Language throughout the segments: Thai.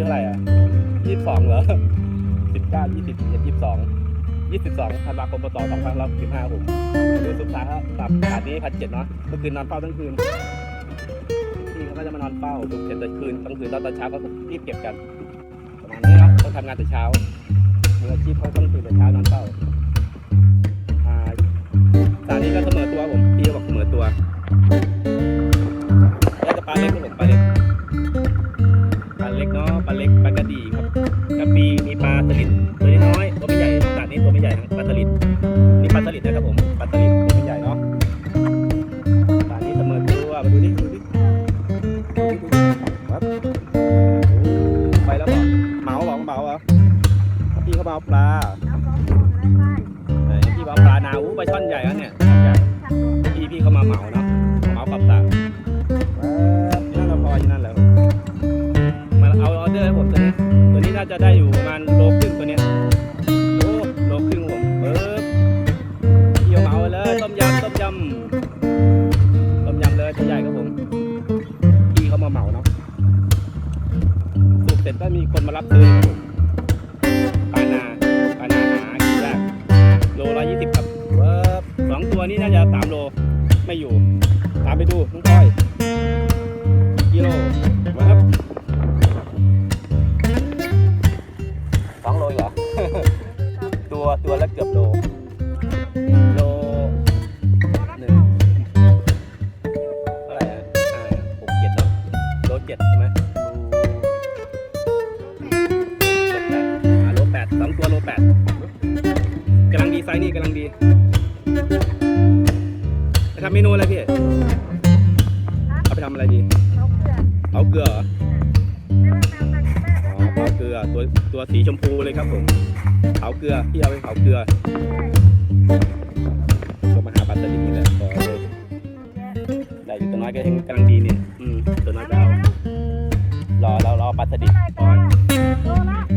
เท่าไหร่อะยี่สิบสองเหรอสิบเก้ายี่สิบยี่สิบสองยี่สิบสองธันวาคมพศสองพันสิบห้าผมดูสุดท้ายครับตับขาดนี้พันเจ็ดเนาะเมื่อคืนนอนเฝ้าทั้งคืนพี่เขาก็จะมานอนเฝ้าดูเสร็จตอนคืนกลางคืนตอนตอนเช้าก็รีบเก็บกันประมาณนี้เนาะต้องทำงานแต่เช้ามืออาชีพเขาต้องตื่นแต่เช้านอนเฝ้าสถานีก็เสมอตัวผมพี่บอกเสมอตัวแล้วจะปลาเล็กครับผม สามโล ไม่อยู่ ตามไปดูน้องก้อยกิโลมาครับสองโลอีกเหรอ ตัวตัวละเกือบโล โลหนึ่งเท่าไหร่อะอ่าหกเจ็ดเนาะโลเจ็ดใช่ไหมโลแปดอ่าโลแปดสองตัวโลแปดกำลังดีไซส์นี่กำลังดีจะ ทำเมนูอะไรพี่ เอาไปทำอะไรดีเผาเกลือเหรออ๋อเผาเกลือตัวตัวสีชมพูเลยครับผมเผาเกลือพี่เอาไปเผาเกลือก็มาหาปลาสลิดนี่แหละพอเลยได้อยู่ตัวน้อยก็ยังกำลังดีนี่อืมตัวน้อยก็เอารอเรารอปลาสลิดก่อนปลา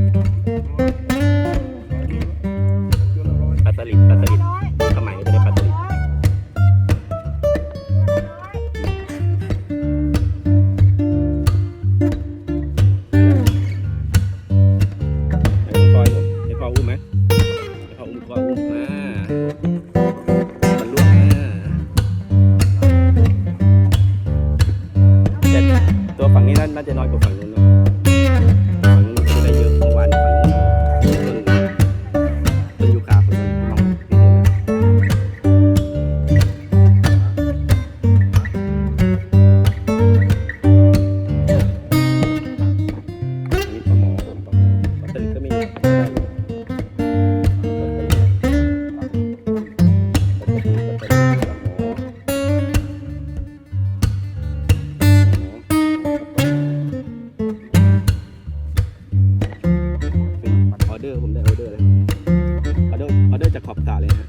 ออเดอร์จาเลยฮะ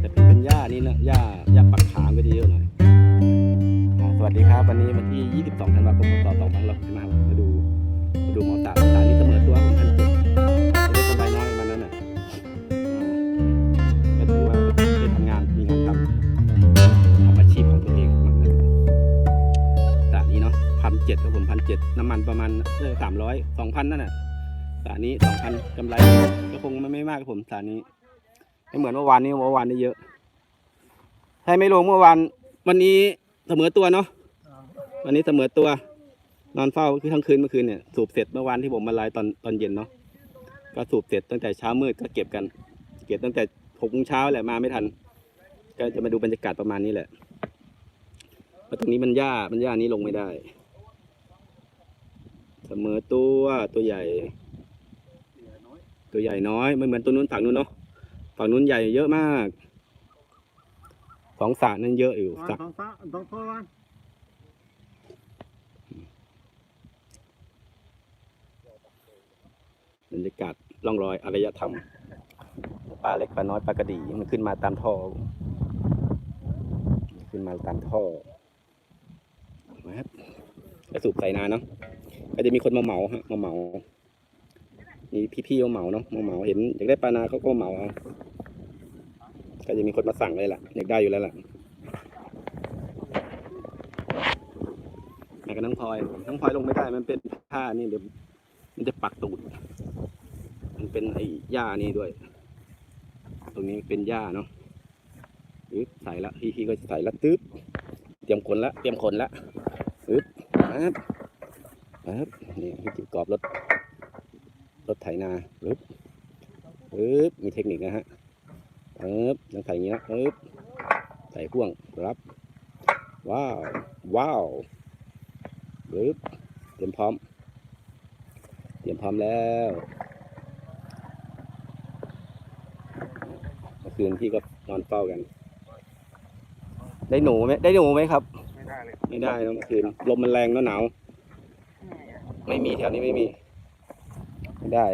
แต่เป็นเป็นหญ้านี่นะหญ้าหญ้าปักขามก็จะเยอะหน่อยสวัสดีครับ วันนี้วันที่ 22 ธันวาคมพศ2565มามาดูมาดูหมอตาตานี่เสมอตัวผมพันเจ็ดไม่ได้กำไรน้อยมันนั้นน่ะอ่าก็ถือว่าได้ทำงานมีงานทำทำอาชีพของตัวเองมันนั้นตานี้เนาะพันเจ็ดครับผมพันเจ็ดน้ำมันประมาณสามร้อยสองพันนั่นแหละตานี้สองพันกำไรก็คงไม่ไม่มากครับผมตานี้ ไม่เหมือนเมื่อวานนี้เมื่อวานได้เยอะใช่ไม่ลงเมื่อวานวันนี้เสมอตัวเนาะวันนี้เสมอตัว นอนเฝ้าคือทั้งคืนเมื่อคืนเนี่ยสูบเสร็จเมื่อวานที่ผมมาไลฟ์ตอนตอนเย็นเนาะก็สูบเสร็จตั้งแต่เช้ามืดก็เก็บกัน เก็บตั้งแต่หกโมงเช้าแหละมาไม่ทัน ก็จะมาดูบรรยากาศประมาณนี้แหละเพราตรงนี้มันหญ้ามันหญ้านี้ลงไม่ได้เสมอตัวตัวใหญ่ ตัวใหญ่น้อยไม่เหมือนตัวนู้นฝั่งนู้นเนาะ ฝั่งนู้นใหญ่เยอะมากสองสระนั้นเยอะอยู่สระต้องฟ้าต้องฟ้าวันบรรยากาศร่องรอยอารยธรรมปลาเล็กปลาน้อยปลากระดีมันขึ้นมาตามท่อขึ้นมาตามท่อมาครับกระสูบใส่นาเนาะก็จะมีคนมาเหมาฮะมาเหมา มีพี่ๆมาเหมาเนาะมาเหมาเห็นอยากได้ปลานาเขาก็เหมาเอาก็จะมีคนมาสั่งเลยล่ะอยากได้อยู่แล้วล่ะมากับน้องพลอยน้องพลอยลงไม่ได้มันเป็นผ้านี่เดี๋ยวมันจะปักตูด มันเป็นไอ้หญ้านี่ด้วย ตรงนี้เป็นหญ้าเนาะอึ๊บใส่ละพี่พี่ก็ใส่ละตึ๊บเตรียมขนละเตรียมขนละอึ๊บปั๊บปั๊บนี่พี่จิกรอบรถ รถไถนาอึ๊บอึ๊บมีเทคนิคนะฮะปึ๊บยังใส่อย่างนี้นะปึ๊บใส่พ่วงรับ ว้าว ว้าวปึ๊บเตรียมพร้อม เตรียมพร้อมแล้วเมื่อคืนพี่ก็นอนเฝ้ากัน ได้หนูไหมได้หนูไหมครับ ไม่ได้เลยไม่ได้นะเมื่อคืนลมมันแรงแล้วหนาว ไม่มีแถวนี้ไม่มี ไม่ได้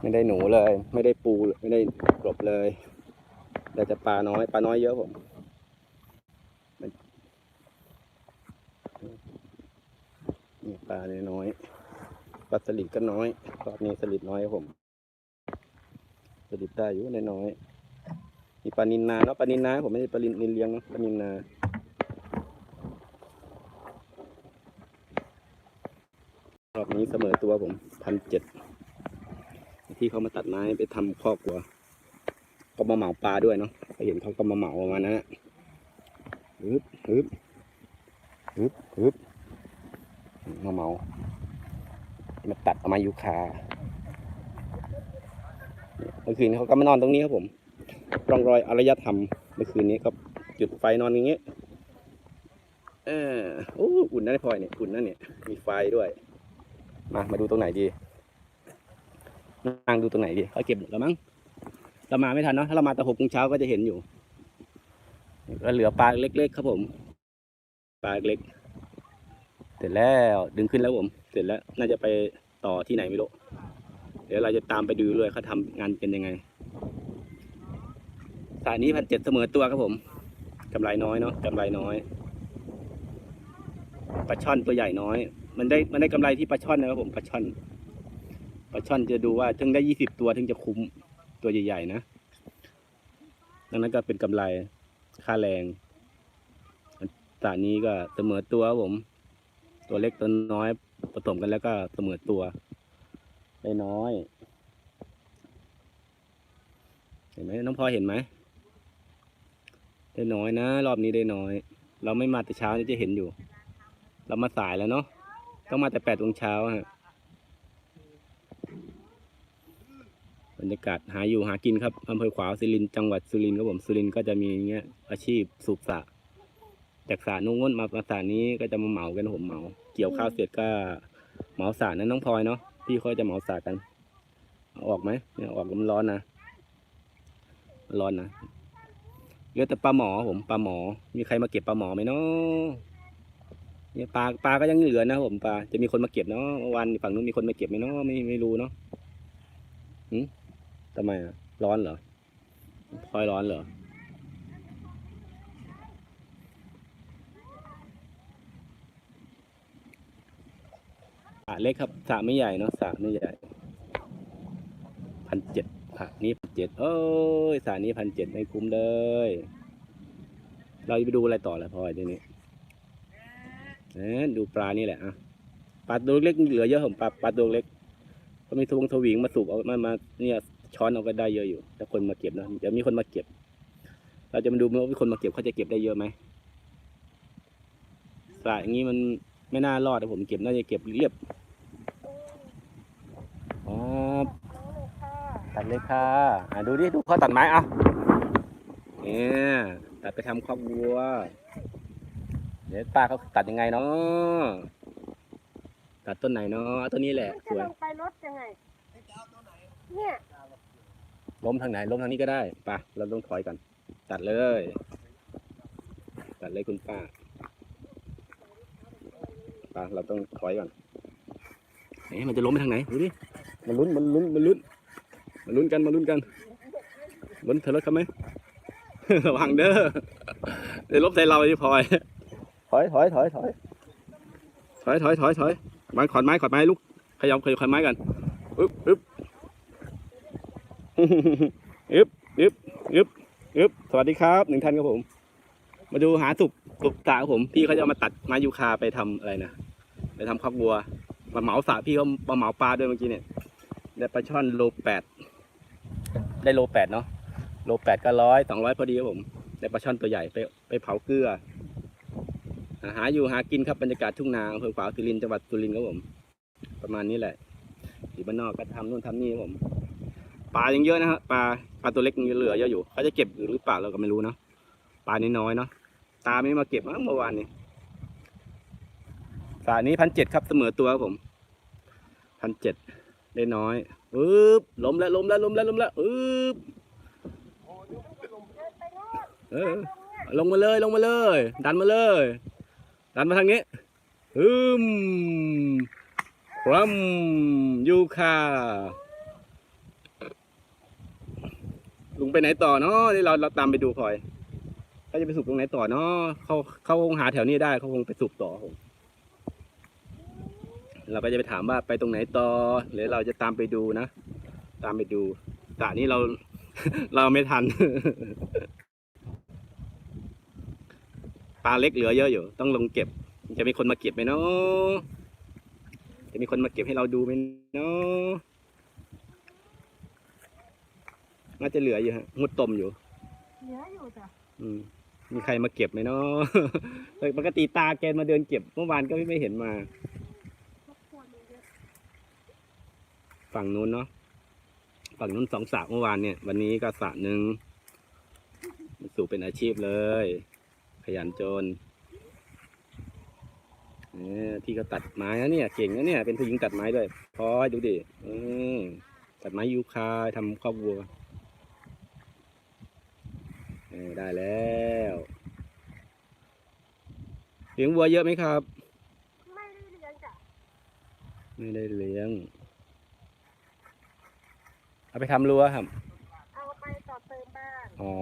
ไม่ได้หนูเลย ไม่ได้ปูไม่ได้กบเลยแต่จะปลาน้อยปลาน้อยเยอะผมนี่ปลาเนี่ยน้อยปลาสลิดก็น้อยรอบนี้สลิดน้อยผมสลิดได้อยู่น้อยมีปลานินนาแล้วปลานินนาผมไม่ได้ปลานินเลี้ยงนะปลานินนารอบนี้เสมอตัวผม พันเจ็ดที่เขามาตัดไม้ไปทำคอกวัวก็มาเหมาปลาด้วยเนาะไปเห็นเขาก็มาเหมาประมาณนั้นฮึบฮึบฮึบฮึบมาเหมามาตัดเอามายูคาเนี่ยเมื่อคืนเขาก็มานอนตรงนี้ครับผมร่องรอยอารยธรรมเมื่อคืนนี้ก็จุดไฟนอนอย่างเงี้ยเออโอ้อุ่นนะพลอยเนี่ยอุ่นนะเนี่ยมีไฟด้วย มามาดูตรงไหนดีนั่งดูตรงไหนดีเขาเก็บหมดแล้วมั้งเรามาไม่ทันเนาะถ้าเรามาแต่หกโมงเช้าก็จะเห็นอยู่ก็เหลือปลาเล็กๆครับผมปลาเล็กเสร็จแล้วดึงขึ้นแล้วผม เสร็จแล้วน่าจะไปต่อที่ไหนไม่รู้เดี๋ยวเราจะตามไปดูเลยเขาทำงานเป็นยังไงสายนี้พันเจ็ดเสมอตัวครับผมกำไรน้อยเนาะกำไรน้อยปลาช่อนตัวใหญ่น้อย มันได้มันได้กำไรที่ปลาช่อนนะครับผมปลาช่อนปลาช่อนจะดูว่าถึงได้ยี่สิบตัวถึงจะคุ้มตัวใหญ่ๆนะดังนั้นก็เป็นกำไรค่าแรงตานี้ก็เสมอตัวครับผม ตัวเล็กตัวน้อยผสมกันแล้วก็เสมอตัวได้น้อย เห็นไหมน้องพอเห็นไหมได้น้อยนะ รอบนี้ได้น้อย เราไม่มาแต่เช้านี่จะเห็นอยู่ เรามาสายแล้วเนาะ ต้องมาแต่แปดโมงเช้าฮะบรรยากาศหาอยู่หากินครับอำเภอขวาวสิรินทร์จังหวัดสุรินทร์ครับผมสุรินทร์ก็จะมีอย่างเงี้ยอาชีพสูบสระจากสระนุ่งง้นมามาสระนี้ก็จะมาเหมากันผมเหมา เกี่ยวข้าวเสร็จก็เหมาสระนั้นน้องพลอยเนาะพี่เขาจะเหมาสระกันเอาออกไหมเนี่ยออกมันร้อนนะร้อนนะเหลือแต่ปลาหมอผมปลาหมอ มีใครมาเก็บปลาหมอไหมเนาะ เนี่ยปลาปลาก็ยังเหลือนะผมปลาจะมีคนมาเก็บเนาะวันฝั่งนู้นมีคนมาเก็บไหมเนาะไม่ไม่รู้เนาะหืมทำไมอะร้อนเหรอพลอยร้อนเหรอสระเล็กครับสระไม่ใหญ่เนาะสระไม่ใหญ่พันเจ็ดสระนี้พันเจ็ดโอ้ยสระนี้พันเจ็ดไม่คุ้มเลย เราจะไปดูอะไรต่อละพลอยทีนี้ ดูปลานี่แหละอะปลาตัวเล็กเหลือเยอะผมปลาปลาตัวเล็ก ก็มีทวงทวิงมาสูบเอามามาเนี่ยช้อนเอาก็ได้เยอะอยู่ถ้าคนมาเก็บนะเดี๋ยวมีคนมาเก็บ เราจะมาดูว่ามีคนมาเก็บเขาจะเก็บได้เยอะไหมสระอย่างนี้มันไม่น่ารอดนะผมเก็บน่าจะเก็บเรียบตัดเลยค่ะอะดูดิดูพ่อตัดไม้เอะเนี่ยตัดไปทำครอบวัว เดี๋ยวป้าเขาตัดยังไงเนาะตัดต้นไหนเนาะต้นนี้แหละมันสจะวยลงไปรถยังไงเนี่ยล้มทางไหนล้มทางนี้ก็ได้ไป่ะเราต้องถอยก่อนตัดเลย ตัดเลยคุณป้าไป่ะเราต้องถอยก่อนเอ๊ะมันจะล้มไปทางไหนดูดิมันลุ้นมันลุ้นมันลุ้นมันลุ้นกันมาลุ้นกันลุ้นเธอรถเขาไหม ระวังเด้อเดี๋ยวล้มใส่เราไอ้พลอย ถอยถอยถอยถอยถอยถอยถอยถอยไม้ขอนไม้ขอนไม้ลูกขยับขยับขอนไม้กันอึ๊บอึ๊บอึ๊บอึ๊บอึ๊บอึ๊บสวัสดีครับหนึ่งท่านครับผม มาดูหาสุกสุกสระครับผมพี่เขาจะมาตัดไม้ยูคาไปทำอะไรนะไปทำคอกวัวมาเหมาสระพี่เขามาเหมาปลาด้วยเมื่อกี้เนี่ยได้ปลาช่อนโลแปดได้โลแปดเนาะโลแปดก็ร้อยสองร้อยพอดีครับผมได้ปลาช่อนตัวใหญ่ไปไปเผาเกลือ หาอยู่หากินครับบรรยากาศทุ่งนาอำเภอขวาวสุรินทร์จังหวัดสุรินทร์ครับผม ประมาณนี้แหละอยู่บ้านนอกก็ทำนู่นทำนี่ครับผมปลายังเยอะนะฮะปลาปลาตัวเล็กยังเหลือเยอะอยู่เขาจะเก็บอยู่หรือเปล่าเราก็ไม่รู้เนาะปลาน้นอยเนาะตาไม่มาเก็บเมื่อวานนี้สานี้พันเจ็ดครับเสมอตัวครับผมพันเจ็ดได้น้อยปึ๊บล้มแล้วล้มแล้วล้มแล้วล้มแล้วปึ๊บเออลงมาเลยลงมาเลย ดันมาเลย ดันมาทางนี้อืมครัมยูคาลุงไปไหนต่อเนาะนี่เราเราตามไปดูพลอยเขาจะไปสูบตรงไหนต่อเนาะเขาเขาคงหาแถวนี้ได้เขาคงไปสูบต่อผมเราก็จะไปถามว่าไปตรงไหนต่อหรือเราจะตามไปดูนะ ตามไปดูแต่นี้เราเราไม่ทัน ปลาเล็กเหลือเยอะอยู่ ต้องลงเก็บ จะมีคนมาเก็บไหมเนาะจะมีคนมาเก็บให้เราดูไหมเนาะน่าจะเหลืออยู่ฮะงดตมอยู่เหลืออยู่จ้ะอืมมีใครมาเก็บไหมเนาะเฮ้ยปกติตาแกมาเดินเก็บเมื่อวานก็ไม่เห็นมาทบทวนเยอะฝั่งนู้นเนาะฝั่งนู้นสองสระเมื่อวานเนี่ย วันนี้ก็สระหนึ่งสู่เป็นอาชีพเลยข ยันจนเออที่ก็ตัดไม้นะเนี่ย เก่งนะเนี่ย เป็นผู้หญิงตัดไม้ด้วยพลอยดูดิเออตัดไม้ยูคาทำครอบวัวเออได้แล้วเลี้ยงวัวเยอะไหมครับๆไม่ได้เลี้ยงจ้ะไม่ได้เลี้ยง เอาไปทำรั้วครับ เอาไปต่อเติมบ้าน อ๋อ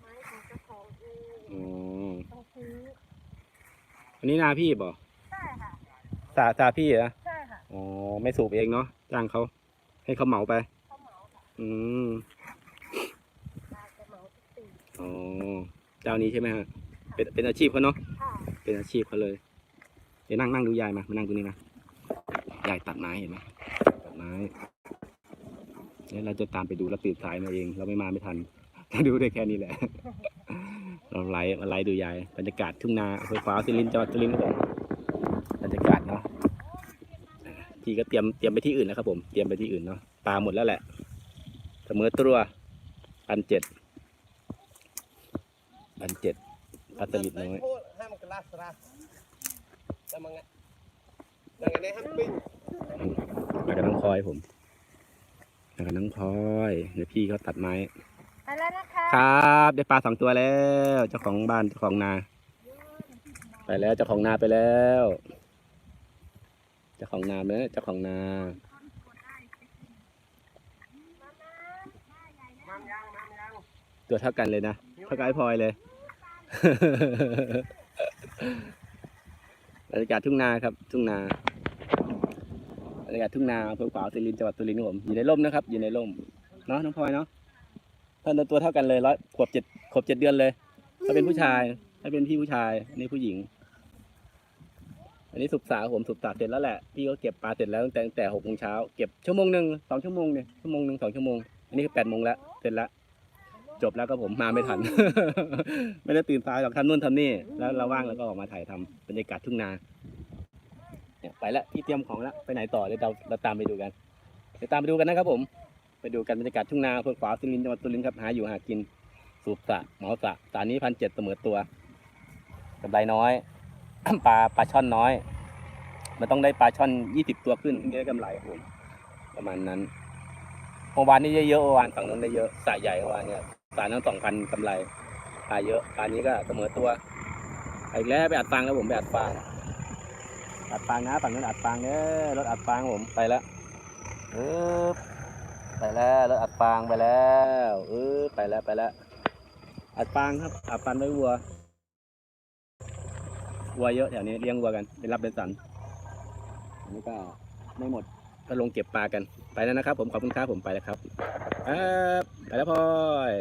ไม้ของเจ้าของเอง อ๋อ ต้องซื้อ อันนี้นาพี่บ่ใช่ค่ะ สาสาพี่เหรอใช่ค่ะอ๋อไม่สูบเองเนาะจ้างเขาให้เขาเหมาไป เขาเหมาค่ะอืมตาจะเหมาทุกปีอ๋อเจ้านี้ใช่ไหมฮะเป็นเป็นอาชีพเขาเนาะค่ะเป็นอาชีพเขาเลยเดี๋ยวนั่งนั่งดูยายมามานั่งตรงนี้นะยายตัดไม้เห็นไหมตัดไม้เดี๋ยวเราจะตามไปดูแล้วตื่นสายมาเอง เราไม่มาไม่ทันเราดูได้แค่นี้แหละ เราไลฟ์มาไลฟ์ดูยายบรรยากาศทุ่งนาอำเภอขวาวสิรินทร์จังหวัดสุรินทร์ครับผมบรรยากาศเนาะอ่าพี่ก็เตรียมเตรียมไปที่อื่นนะครับผมเตรียมไปที่อื่นเนาะปลาหมดแล้วแหละเสมอตัวพันเจ็ดพันเจ็ดปลาสลิดน้อยห้ามกลาสระแต่มังไงดังไงห้ามปิ้งมากับน้องพลอยผมมากับน้องพลอยเดี๋ยวพี่เขาตัดไม้ไปแล้วนะคะ ครับ ได้ปลาสองตัวแล้ว เจ้าของบ้านเจ้าของนา ไปแล้วเจ้าของนาไปแล้ว เจ้าของนาไปแล้วเจ้าของนาตัวเท่ากันเลยนะเท่ากับไอ้พลอยเลยบรรยากาศทุ่งนาครับ ทุ่งนาบรรยากาศทุ่งนาอำเภอขวาวสิรินจังหวัดสุรินทร์ผมอยู่ในร่มนะครับ อยู่ในร่มเนาะน้องพลอยเนาะ ท่านตัวเท่ากันเลยร้อยขวบเจ็ดขวบเจ็ดเดือนเลย ถ้าเป็นผู้ชาย ถ้าเป็นพี่ผู้ชายอันนี้ผู้หญิง อันนี้สุกสาผมสุกสาเสร็จแล้วแหละ พี่ก็เก็บปลาเสร็จแล้วตั้งแต่ตั้งแต่หกโมงเช้าเก็บชั่วโมงหนึ่งสองชั่วโมงเนี่ยชั่วโมงหนึ่งสองชั่วโมง อันนี้คือแปดโมงแล้ว เสร็จแล้ว จบแล้วก็ผมมาไม่ทัน ไม่ได้ตื่นสายหรอกทำนู่นทำนี่ แล้วเราว่างแล้วก็ออกมาถ่ายทำบรรยากาศทุ่งนา เนี่ยไปแล้วพี่เตรียมของแล้วไปไหนต่อเดี๋ยวเราเราตามไปดูกัน เดี๋ยวตามไปดูกันนะครับผม ไปดูกันบรรยากาศทุ่งนาอำเพื่อขวาวสุรินทร์จังหวัดสุรินทร์ครับหาอยู่หากินสูบสระหมาสระสระนี้พันเจ็ดเสมอตัวกำไรน้อย ปลาปลาช่อนน้อย มันต้องได้ปลาช่อนยี่สิบตัวขึ้นถึงจะได้กำไรผมประมาณนั้นเมื่อวานนี้เยอะเมื่อวานฝั่งนู้นได้เยอะสระใหญ่เมื่อวานเนี่ยสระนั้นสองพันกำไรปลาเยอะปลานี้ก็เสมอตัวอีกแล้วไปอัดฟางแล้วผมไปอัดฟางอัดฟางนะฝั่งนู้นอัดฟางเน้อรถอัดฟางผมไปแล้วเออ ไปแล้วรถอัดฟางไปแล้วเออไปแล้วไปแล้ว อัดฟางครับ อัดฟางไว้วัว วัวเยอะแถวนี้เลี้ยงวัวกันเป็นรับเป็นสันอันนี้ก็ไม่หมดก็ลงเก็บปลากันไปแล้วนะครับ ผมขอบคุณครับผมไปแล้วครับไปแล้วพ่อย